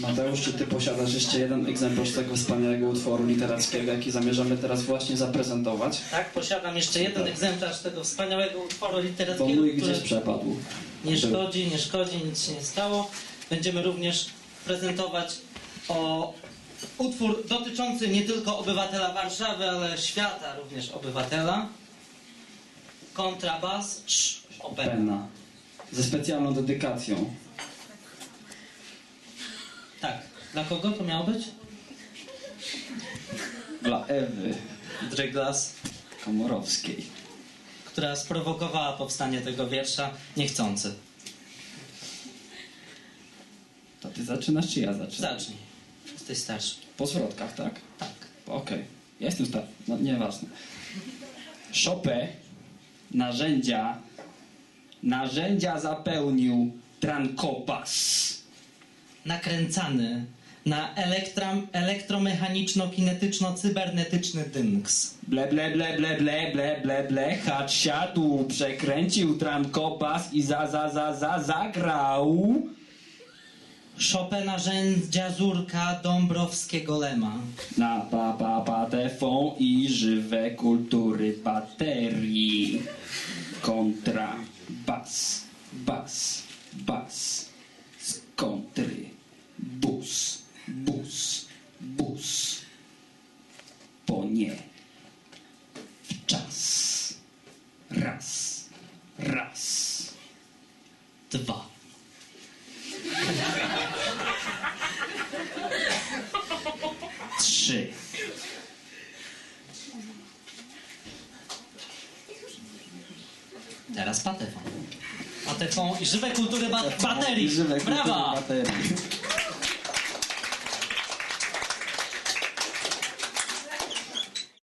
Mateusz, czy ty posiadasz jeszcze jeden egzemplarz tego wspaniałego utworu literackiego, jaki zamierzamy teraz właśnie zaprezentować? Tak, posiadam jeszcze jeden egzemplarz tego wspaniałego utworu Bo literackiego, mój który gdzieś przepadł. nie szkodzi, nie szkodzi, nic się nie stało. Będziemy również prezentować o utwór dotyczący nie tylko obywatela Warszawy, ale świata również obywatela. Kontrabas. Penna. Ze specjalną dedykacją. Tak. Dla kogo to miało być? Dla Ewy Dryglas, Komorowskiej. która sprowokowała powstanie tego wiersza niechcący. To ty zaczynasz, czy ja zaczynam? Zacznij. Jesteś starszy. Po zwrotkach, tak? Tak. Okej. Ja jestem stary. No, nieważne. Chopin narzędzia narzędzia zapełnił trankopas. Nakręcany na elektromechaniczno-kinetyczno-cybernetyczny dynks. Ble, ble, ble, ble, ble, ble, ble, ble, hacz siadł, przekręcił trankopas i za, za, za, za, zagrał. Chopin narzędzia Zurka Dąbrowskiego Lema. Na pa, pa, patefon i żywe kultury baterii. Kontra, bas, bas. Nie. W czas. Raz, raz. Dwa. Trzy. Teraz patefon. Patefon i żywe kultury ba- baterii. Żywe kultury Brawa! baterii.